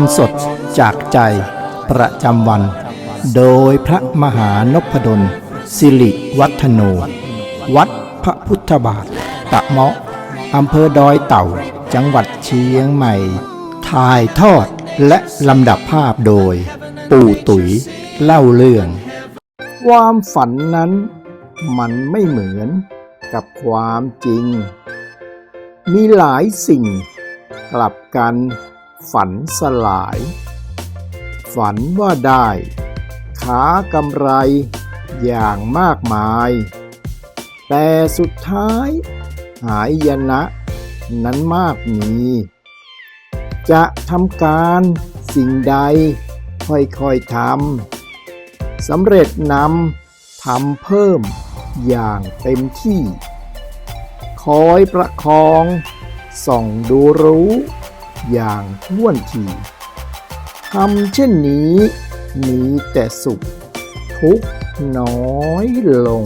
รสดจากใจประจำวัน โดยพระมหานพดล สิริวัฒโน วัดพระพุทธบาท ตะเมาะอำเภอดอยเต่า จังหวัดเชียงใหม่ ถ่ายทอดและลำดับภาพโดย ปู่ตุ๋ยเล่าเรื่อง ความฝันนั้นมันไม่เหมือนกับความจริง มีหลายสิ่งกลับกัน ฝันสลาย ฝันว่าได้ ขากำไรอย่างมากมาย แต่สุดท้าย หายยนะนั้นมากมี จะทำการสิ่งใดค่อยๆทำสำเร็จนำทำเพิ่มอย่างเต็มที่ คอยประคอง ส่องดูรู้ อย่างท่วนทีทำเช่นนี้มีแต่สุข ทุกน้อยลง